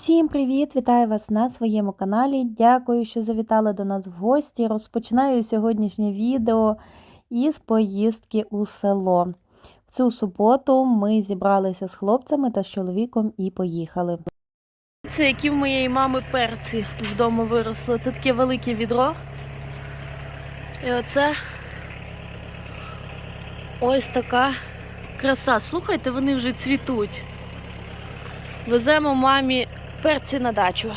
Всім привіт! Вітаю вас на своєму каналі. Дякую, що завітали до нас в гості. Розпочинаю сьогоднішнє відео із поїздки у село. В цю суботу ми зібралися з хлопцями та з чоловіком і поїхали. Це які в моєї мами перці вдома виросли. Це таке велике відро. І оце ось така краса. Слухайте, вони вже цвітуть. Веземо мамі перці на дачу.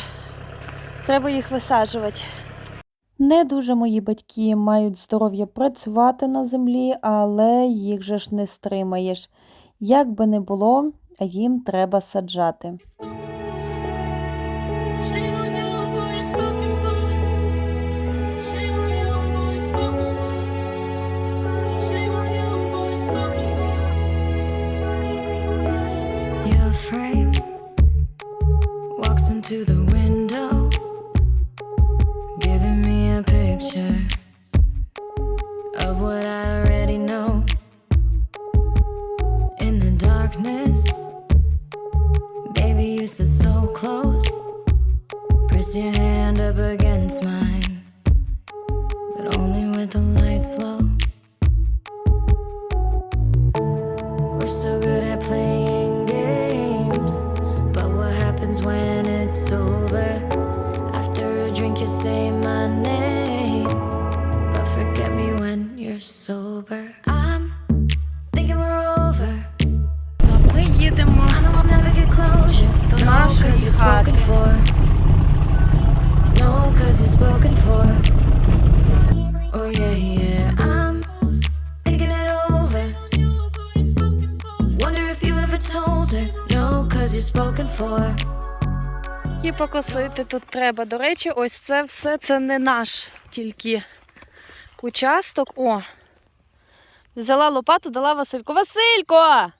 Треба їх висаджувати. Не дуже мої батьки мають здоров'я працювати на землі, але їх же ж не стримаєш. Як би не було, їм треба саджати. to the wind. Покосити тут треба. До речі, ось це все це не наш тільки участок. О! Взяла лопату, дала Васильку. Василько!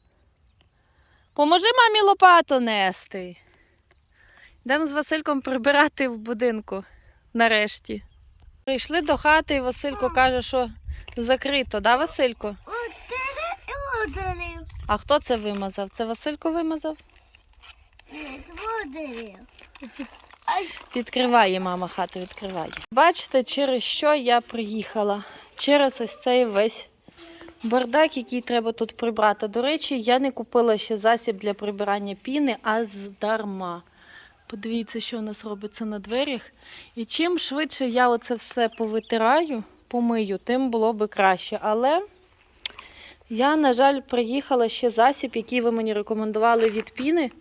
Поможи мамі лопату нести. Йдемо з Васильком прибирати в будинку нарешті. Прийшли до хати, і Василько каже, що закрито, да, Василько? А хто це вимазав? Це Василько вимазав? Ні, ударив. Відкриває мама хату, відкриває. Бачите, через що я приїхала? Через ось цей весь бардак, який треба тут прибрати. До речі, я не купила ще засіб для прибирання піни, а здарма. Подивіться, що у нас робиться на дверях. І чим швидше я оце все повитираю, помию, тим було би краще. Але я, на жаль, приїхала ще засіб, який ви мені рекомендували від піни,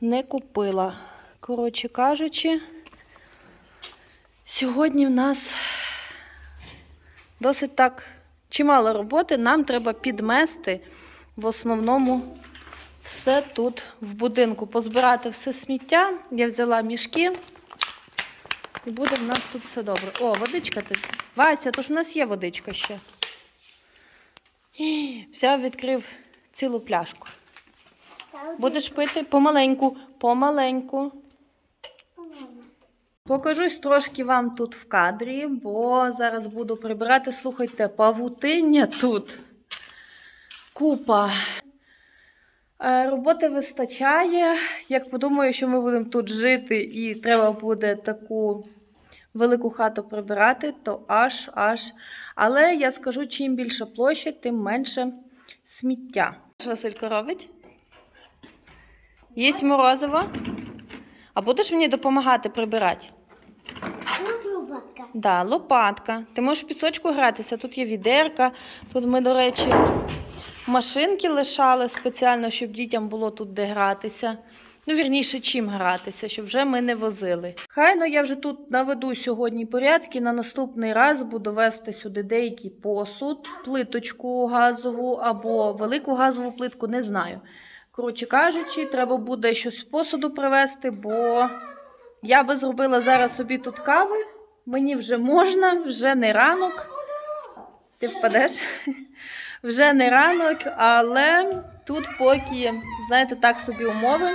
не купила. Коротше кажучи, сьогодні в нас досить так чимало роботи. Нам треба підмести в основному все тут в будинку. Позбирати все сміття. Я взяла мішки. І буде в нас тут все добре. О, водичка тут. Вася, то ж в нас є водичка ще. Взяв, відкрив цілу пляшку. Будеш пити помаленьку, помаленьку. Покажусь трошки вам тут в кадрі, бо зараз буду прибирати. Слухайте, павутиння тут. Купа. Е, Роботи вистачає. Як подумаю, що ми будемо тут жити і треба буде таку велику хату прибирати, то аж аж. Але я скажу, чим більша площа, тим менше сміття. Що Василько робить? Їсть морозиво. А будеш мені допомагати прибирати? Да, лопатка. Ти можеш в пісочку гратися. Тут є відерка. Тут ми, до речі, машинки лишали спеціально, щоб дітям було тут де гратися. Ну, вірніше, чим гратися, щоб вже ми не возили. Хайно я вже тут наведу сьогодні порядки. На наступний раз буду вести сюди деякий посуд, плиточку газову або велику газову плитку, не знаю. Коротше кажучи, треба буде щось з посуду привезти, бо я би зробила зараз собі тут кави. Мені вже можна, вже не ранок. Ти впадеш? Вже не ранок, але тут поки, знаєте, так собі умови.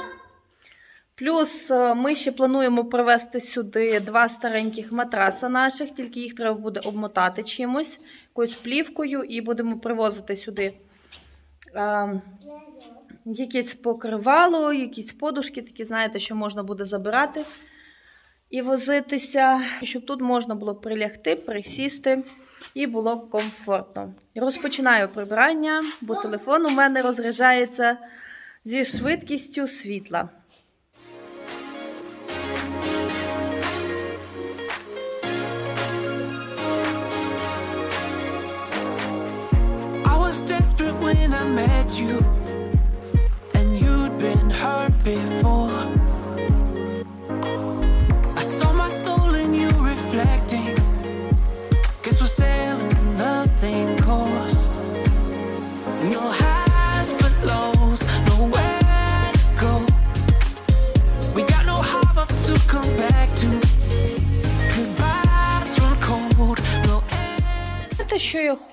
Плюс е, ми ще плануємо привезти сюди два стареньких матраса наших, тільки їх треба буде обмотати чимось, якоюсь плівкою, і будемо привозити сюди. Е, якесь покривало, якісь подушки, такі, знаєте, що можна буде забирати і возитися, щоб тут можна було прилягти, присісти і було комфортно. Розпочинаю прибирання, бо телефон у мене розряджається зі швидкістю світла. When I met you, and you'd been hurt before.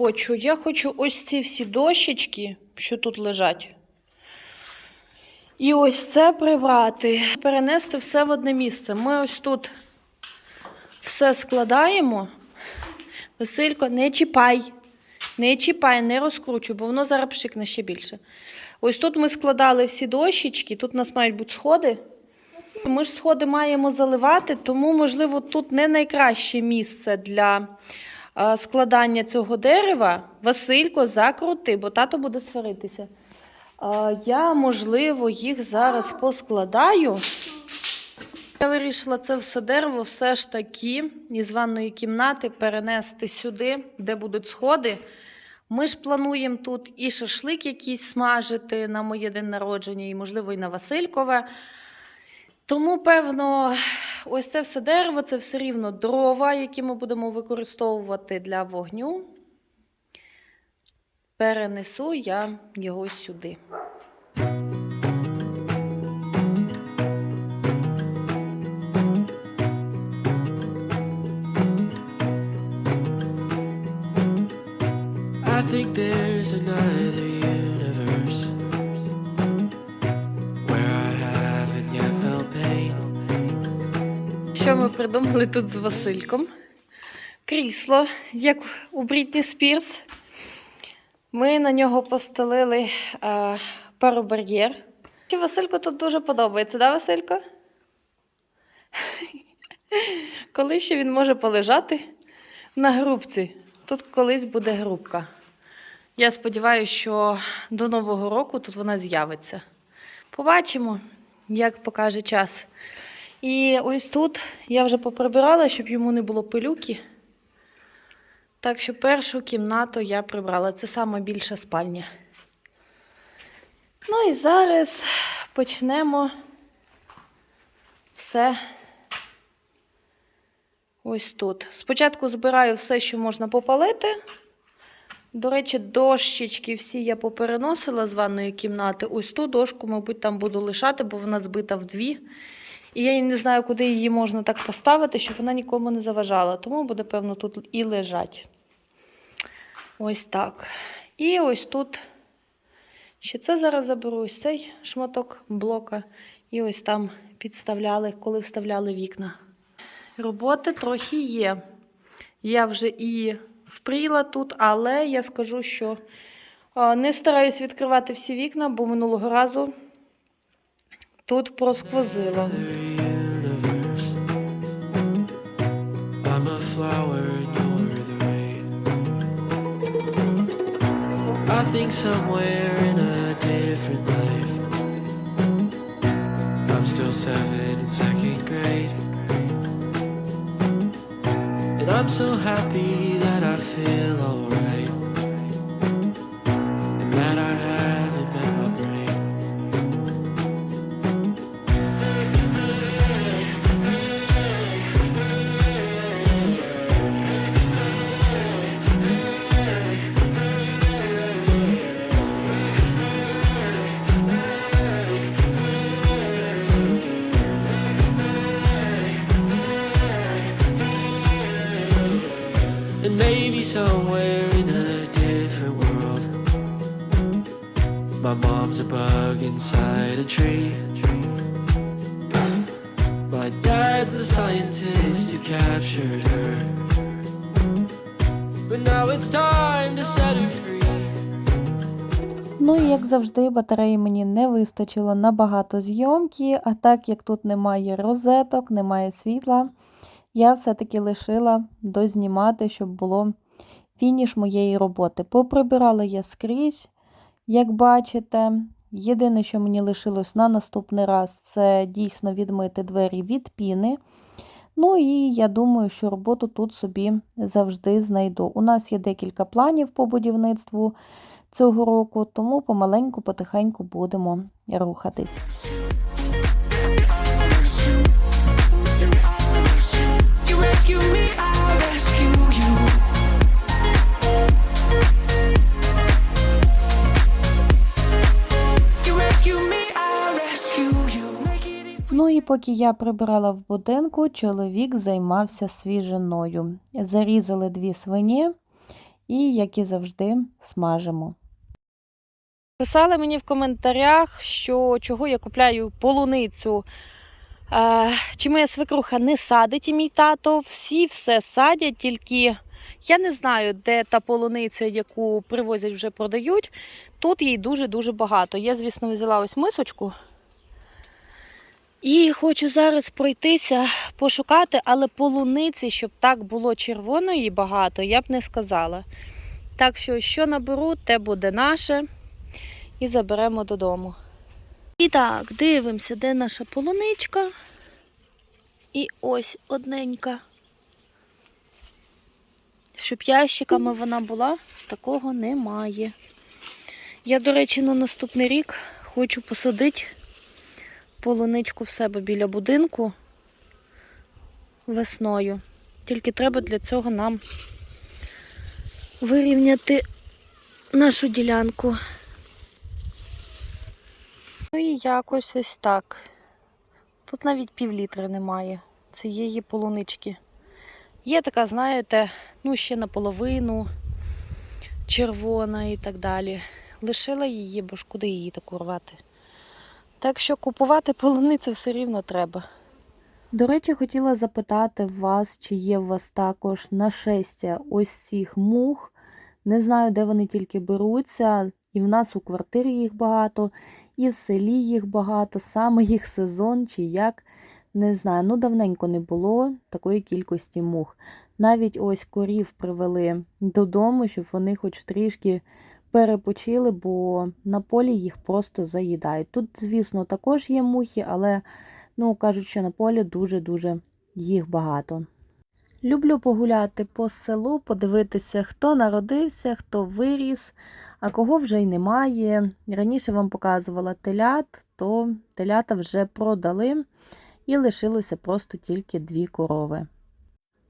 Хочу? Я хочу ось ці всі дощечки, що тут лежать. І ось це прибрати, перенести все в одне місце. Ми ось тут все складаємо. Василько, не чіпай. Не чіпай, не розкручуй, бо воно зараз пшикне ще більше. Ось тут ми складали всі дощечки, тут у нас мають бути сходи. Ми ж сходи маємо заливати, тому, можливо, тут не найкраще місце для складання цього дерева. Василько, закрути, бо тато буде сваритися. Я, можливо, їх зараз поскладаю. Я вирішила це все дерево все ж таки із ванної кімнати перенести сюди, де будуть сходи. Ми ж плануємо тут і шашлик якийсь смажити на моє день народження, і, можливо, і на Василькове. Тому, певно, ось це все дерево, це все рівно дрова, які ми будемо використовувати для вогню. Перенесу я його сюди. I think there's another Що ми придумали тут з Васильком? Крісло, як у Брітні Спірс. Ми на нього постелили е, паробар'єр. Васильку тут дуже подобається, да, Василько? Коли ще він може полежати на грубці. Тут колись буде грубка. Я сподіваюся, що до Нового року тут вона з'явиться. Побачимо, як покаже час. І ось тут я вже поприбирала, щоб йому не було пилюки. Так що першу кімнату я прибрала. Це сама більша спальня. Ну і зараз почнемо все ось тут. Спочатку збираю все, що можна попалити. До речі, дощечки всі я попереносила з ванної кімнати. Ось ту дошку, мабуть, там буду лишати, бо вона збита в дві. І я не знаю, куди її можна так поставити, щоб вона нікому не заважала. Тому буде, певно, тут і лежать. Ось так. І ось тут ще це зараз заберу, ось цей шматок блока. І ось там підставляли, коли вставляли вікна. Роботи трохи є. Я вже і впріла тут, але я скажу, що не стараюсь відкривати всі вікна, бо минулого разу the rain. I think somewhere in a different life, I'm still seven in second grade. And I'm so happy that I feel alright. My mom's a bug inside a tree. My dad's the scientist who captured her. But now it's time to set her free. Ну і як завжди, батареї мені не вистачило на багато зйомки, а так як тут немає розеток, немає світла, я все-таки лишила дознімати, щоб було фініш моєї роботи. Поприбирала я скрізь, як бачите. Єдине, що мені лишилось на наступний раз, це дійсно відмити двері від піни. Ну і я думаю, що роботу тут собі завжди знайду. У нас є декілька планів по будівництву цього року, тому помаленьку, потихеньку будемо рухатись. You me, I rescue поки я прибирала в будинку, чоловік займався свіжиною. Зарізали дві свині і, як і завжди, смажимо. Писали мені в коментарях, що чого я купляю полуницю. Е, чи моя свекруха не садить і мій тато, всі все садять, тільки я не знаю, де та полуниця, яку привозять, вже продають. Тут їй дуже-дуже багато. Я, звісно, взяла ось мисочку. І хочу зараз пройтися, пошукати, але полуниці, щоб так було червоної багато, я б не сказала. Так що, що наберу, те буде наше. І заберемо додому. І так, дивимося, де наша полуничка. І ось одненька. Щоб ящиками вона була, такого немає. Я, до речі, на наступний рік хочу посадити полуничку в себе біля будинку весною. Тільки треба для цього нам вирівняти нашу ділянку. Ну і якось ось так. Тут навіть півлітри немає цієї полунички. Є така, знаєте, ну ще наполовину червона і так далі. Лишила її, бо ж куди її таку рвати. Так що купувати полуницю все рівно треба. До речі, хотіла запитати вас, чи є у вас також нашестя ось цих мух. Не знаю, де вони тільки беруться. І в нас у квартирі їх багато, і в селі їх багато, саме їх сезон чи як. Не знаю, ну давненько не було такої кількості мух. Навіть ось корів привели додому, щоб вони хоч трішки перепочили, бо на полі їх просто заїдають. Тут, звісно, також є мухи, але ну, кажуть, що на полі дуже-дуже їх багато. Люблю погуляти по селу, подивитися, хто народився, хто виріс, а кого вже й немає. Раніше вам показувала телят, то телята вже продали і лишилося просто тільки дві корови.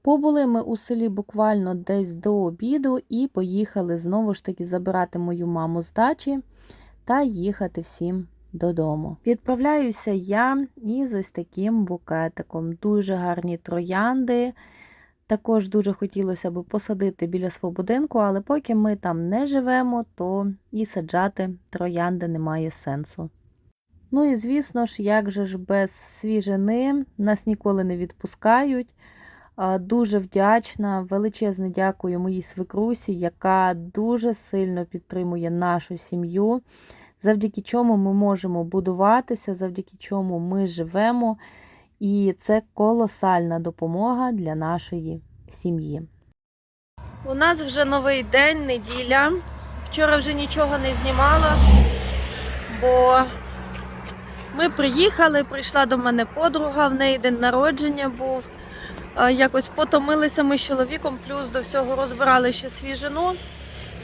Побули ми у селі буквально десь до обіду і поїхали знову ж таки забирати мою маму з дачі та їхати всім додому. Відправляюся я із ось таким букетиком. Дуже гарні троянди. Також дуже хотілося б посадити біля свого будинку, але поки ми там не живемо, то і саджати троянди немає сенсу. Ну і звісно ж, як же ж без свіжини, нас ніколи не відпускають. Дуже вдячна, величезне дякую моїй свекрусі, яка дуже сильно підтримує нашу сім'ю, завдяки чому ми можемо будуватися, завдяки чому ми живемо. І це колосальна допомога для нашої сім'ї. У нас вже новий день, неділя. Вчора вже нічого не знімала, бо ми приїхали, прийшла до мене подруга, в неї день народження був. Е, Якось потомилися ми з чоловіком, плюс до всього розбирали ще свіжину.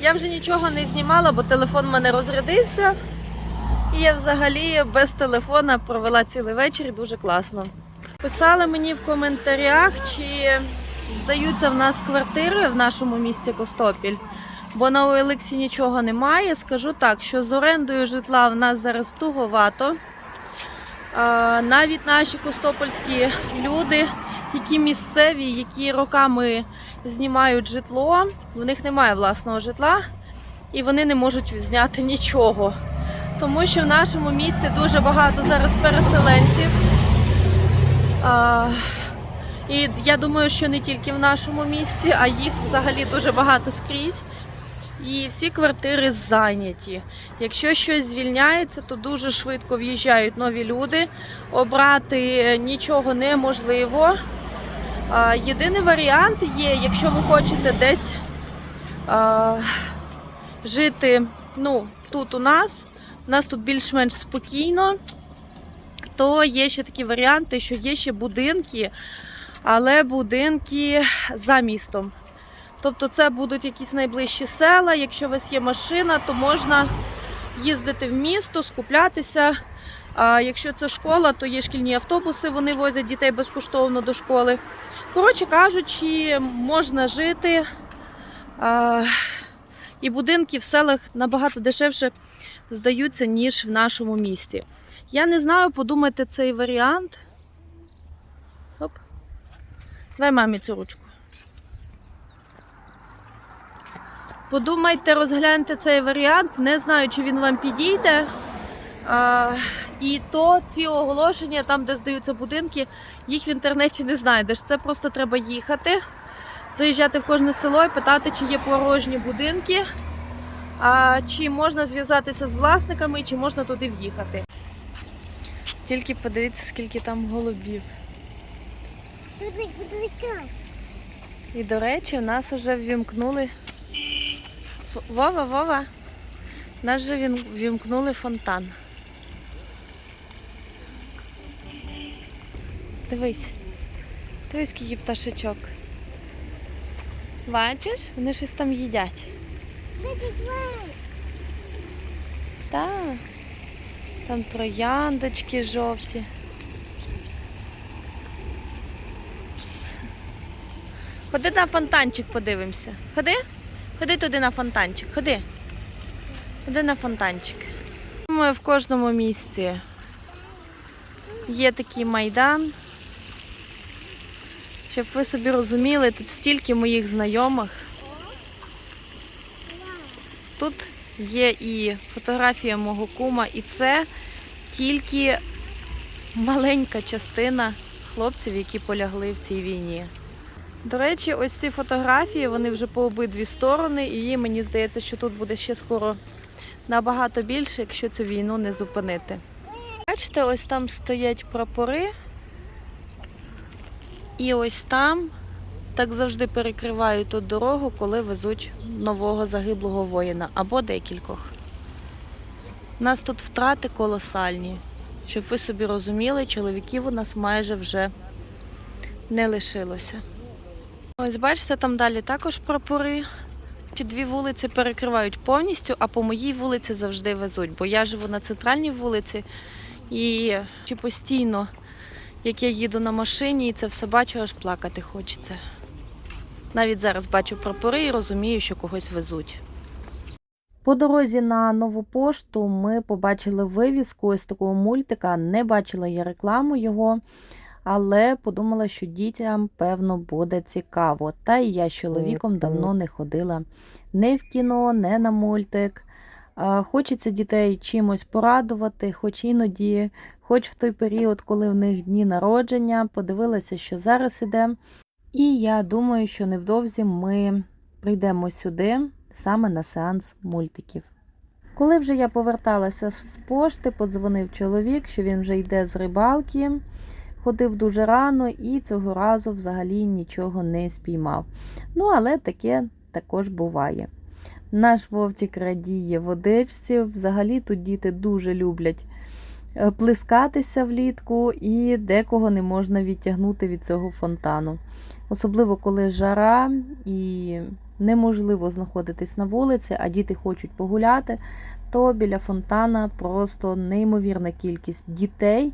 Я вже нічого не знімала, бо телефон в мене розрядився. І я взагалі без телефона провела цілий вечір дуже класно. Писали мені в коментарях, чи здаються в нас квартири в нашому місті Костопіль, бо на OLX нічого немає. Скажу так, що з орендою житла в нас зараз туговато. Навіть наші костопольські люди, які місцеві, які роками знімають житло, в них немає власного житла і вони не можуть зняти нічого. Тому що в нашому місті дуже багато зараз переселенців. А, і я думаю, що не тільки в нашому місті, а їх взагалі дуже багато скрізь. і всі квартири зайняті. Якщо щось звільняється, то дуже швидко в'їжджають нові люди. Обрати нічого неможливо. Єдиний варіант є, якщо ви хочете десь жити ну, тут у нас, у нас тут більш-менш спокійно, то є ще такі варіанти, що є ще будинки, але будинки за містом. Тобто це будуть якісь найближчі села. Якщо у вас є машина, то можна їздити в місто, скуплятися. А якщо це школа, то є шкільні автобуси, вони возять дітей безкоштовно до школи. Коротше кажучи, можна жити. А, і будинки в селах набагато дешевше здаються, ніж в нашому місті. Я не знаю, подумайте цей варіант. Оп. Давай мамі цю ручку. Подумайте, розгляньте цей варіант. Не знаю, чи він вам підійде. А, і то ці оголошення, там, де здаються будинки, їх в інтернеті не знайдеш. Це просто треба їхати, заїжджати в кожне село і питати, чи є порожні будинки, а, чи можна зв'язатися з власниками, чи можна туди в'їхати. Тільки подивіться, скільки там голубів. І, до речі, в нас вже ввімкнули. Вова, Вова. В нас вже ввімкнули фонтан. Дивись. Дивись, скільки пташечок. Бачиш? Вони щось там їдять. Так. Там трояндочки жовті. Ходи на фонтанчик подивимося. Ходи? Ходи туди на фонтанчик. Ходи. Ходи на фонтанчик. Думаю, в кожному місці є такий майдан. Щоб ви собі розуміли, тут стільки моїх знайомих. Тут є і фотографія мого кума, і це тільки маленька частина хлопців, які полягли в цій війні. До речі, ось ці фотографії, вони вже по обидві сторони, і мені здається, що тут буде ще скоро набагато більше, якщо цю війну не зупинити. Бачите, ось там стоять прапори, і ось там так завжди перекривають тут дорогу, коли везуть нового загиблого воїна або декількох. У нас тут втрати колосальні. Щоб ви собі розуміли, чоловіків у нас майже вже не лишилося. Ось бачите, там далі також прапори. Ці дві вулиці перекривають повністю, а по моїй вулиці завжди везуть, бо я живу на центральній вулиці і чи постійно, як я їду на машині і це все бачу, аж плакати хочеться. Навіть зараз бачу прапори і розумію, що когось везуть. По дорозі на нову пошту ми побачили вивіску ось такого мультика. Не бачила я рекламу його, але подумала, що дітям, певно, буде цікаво. Та і я з чоловіком давно не ходила не в кіно, не на мультик. А, Хочеться дітей чимось порадувати, хоч іноді, хоч в той період, коли в них дні народження, подивилася, що зараз іде. І я думаю, що невдовзі ми прийдемо сюди саме на сеанс мультиків. Коли вже я поверталася з пошти, подзвонив чоловік, що він вже йде з рибалки, ходив дуже рано і цього разу взагалі нічого не спіймав. Ну, але таке також буває. Наш вовчик радіє водичці. Взагалі тут діти дуже люблять е, плескатися влітку, і декого не можна відтягнути від цього фонтану. Особливо коли жара і неможливо знаходитись на вулиці, а діти хочуть погуляти, то біля фонтана просто неймовірна кількість дітей,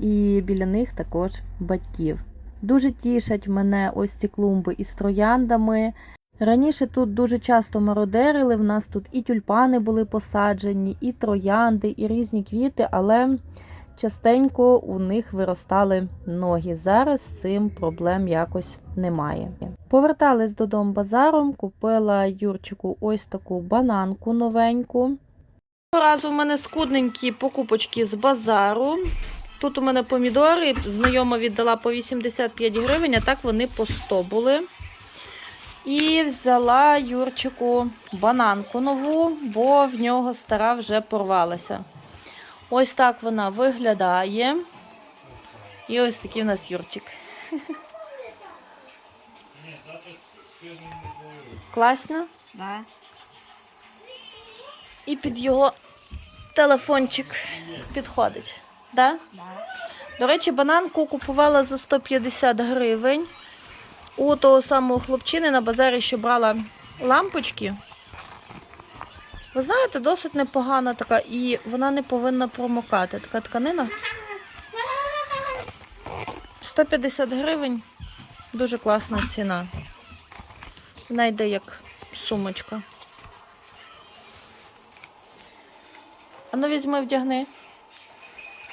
і біля них також батьків. Дуже тішать мене ось ці клумби із трояндами. Раніше тут дуже часто мародерили, в нас тут і тюльпани були посаджені, і троянди, і різні квіти, але частенько у них виростали ноги. Зараз з цим проблем якось немає. Повертались додому базаром, купила Юрчику ось таку бананку новеньку. Разу в мене скудненькі покупочки з базару. Тут у мене помідори, знайома віддала по 85 гривень, а так вони по 100 були. І взяла Юрчику бананку нову, бо в нього стара вже порвалася. Ось так вона виглядає. І ось такий в нас Юрчик. Класно? Да. І під його телефончик підходить. Да? Да. До речі, бананку купувала за 150 гривень. У того самого хлопчини на базарі, що брала лампочки. Ви знаєте, досить непогана така, і вона не повинна промокати. Така тканина. 150 гривень. Дуже класна ціна. Вона йде як сумочка. А ну візьми, вдягни.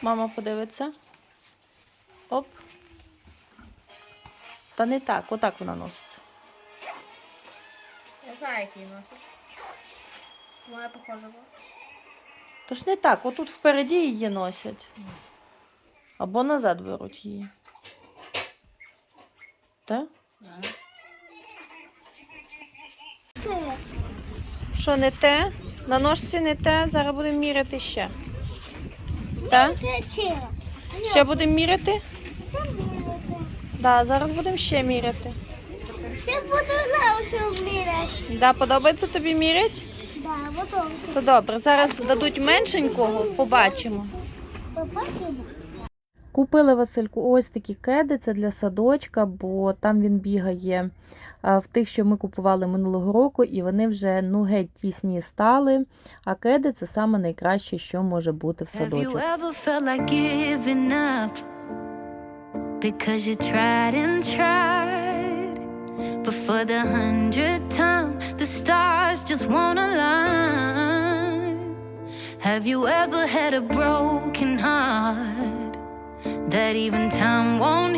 Мама подивиться. Оп. Та не так, отак вона носиться. Я знаю, який носить. Моя похожа була. Тож не так, отут впереді її носять. Або назад беруть її. Так? Що не те? На ножці не те, зараз будемо міряти ще. Так? Ще будемо міряти? Да, зараз будемо ще міряти. Ти буду нашу міряти. Да, подобається тобі мірять? Да, потом. То добре, зараз дадуть меншенького, побачимо. Побачимо. Купили Васильку ось такі кеди, це для садочка, бо там він бігає в тих, що ми купували минулого року, і вони вже ну геть тісні стали. А кеди це саме найкраще, що може бути в Have Because you tried and tried. But for the hundredth time, the stars just won't align. Have you ever had a broken heart that even time won't